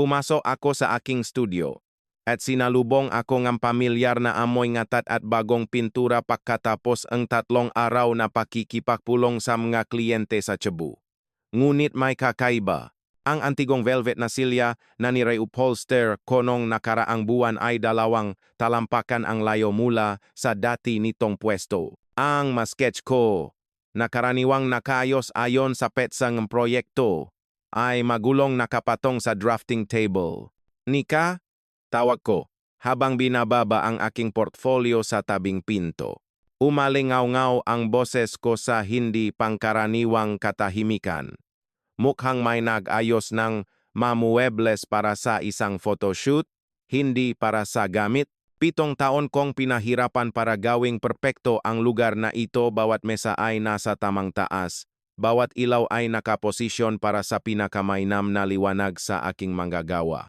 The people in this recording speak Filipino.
Pumasok ako sa aking studio at sinalubong ako ng pamilyar na amoy ngatat at bagong pintura pagkatapos ang tatlong araw na pakikipagpulong sa mga kliyente sa Cebu. Ngunit may kakaiba. Ang antigong velvet na silya na ni Ray upholster konong nakaraang buwan ay dalawang talampakan ang layo mula sa dati nitong pwesto. Ang masketch ko na karaniwang nakayos ayon sa petsang proyekto ay magulong nakapatong sa drafting table. Nika, tawag ko, habang binababa ang aking portfolio sa tabing pinto. Umalingaw-ngaw ang boses ko sa hindi pangkaraniwang katahimikan. Mukhang may nag-ayos ng mamuebles para sa isang photoshoot, hindi para sa gamit. Pitong taon kong pinahirapan para gawing perpekto ang lugar na ito bawat mesa ay nasa tamang taas. Bawat ilaw ay nakaposisyon para sa pinakamainam na liwanag sa aking manggagawa.